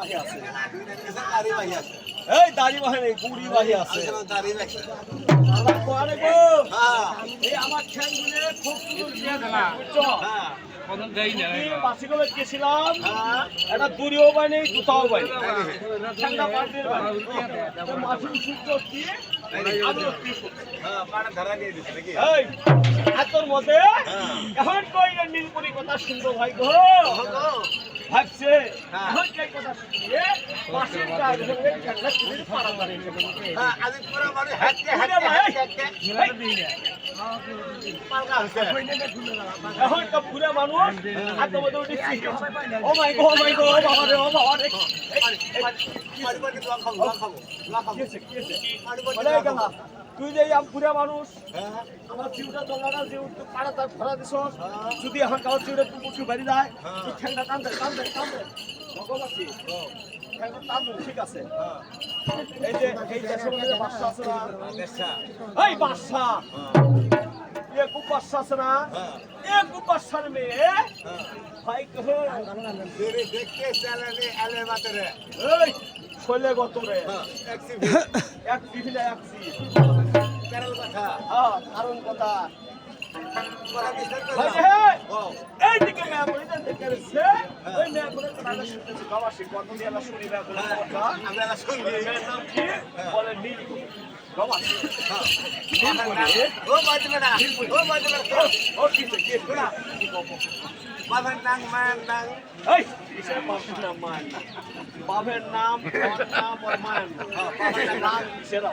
বাহি আছে দাড়ি ভাই আছে। এই দাড়ি বাহি নেই বুড়ি বাহি আছে। দাড়ি কোয়ারে গো হ্যাঁ। এই আমার ঠ্যাংগুলো খুব সুন্দর দিয়ে দিলা বুঝছ? হ্যাঁ গেছিলাম। একটা দূরেও পাই নেই দুটাও ঠান্ডা সূত্র? হ্যাঁ। দিয়ে দিছে নাকি? মধ্যে এখন কই নীলপুরি কথা শুনব ভাই গো। ভাবছে হ্যাঁ। এখন কই কথা শুনিয়ে পাশের কাজ হয়ে কুড়ির পাড়া মারে হ্যাঁ আজ পুরো মানে হাঁটতে কুড়ে হাঁটতে এখন তো পুরে মানুষ আর তোমাদের ও মাই ও মাই বাবা রে ও বাবা রে পাড়ি পাড়ি বলে গেল তুই যে আম পুরে মানুষ আমার পাড়া তার ধরা দিছ। যদি এখন কাউ জিউটা তুই মুখে বাড়ি যায় তুই ঠ্যাংটা টান দে টান দে টান দে। টান ঠিক আছে। এই যে এই দেশের মধ্যে বাদশা আছে না এই বাদশা খুব বাদশা আছে না হ্যাঁ এ খুব বাদশার মেয়ে ভাই কহে তেরে দেখতে চালালে আলে মাতরে এই শৈলে গত রে হ্যাঁ এক্সিভ এক বিভিন্ন এক সিট কেরাল কথা হ্যাঁ কারণ কথা ভাই ও এইদিকে মেয়ে বলে দেন দেখে রেখেছে ওই মেয়ে বলে তো রাজা শুনতেছে গাওয়াসি কত দিয়ে না শুনি মেয়ে বলে কথা আমরা না শুনবি মেয়ের নাম কি বলে নীল গাওয়াসি ও বাজবে না ও বাজবে না ও কি কি কি শোনা কি গপ বাবার নাং মান নাং এই কিসের বাপের নাম মান বাপের নাম বাবার নাম বাবার নাম কিসের?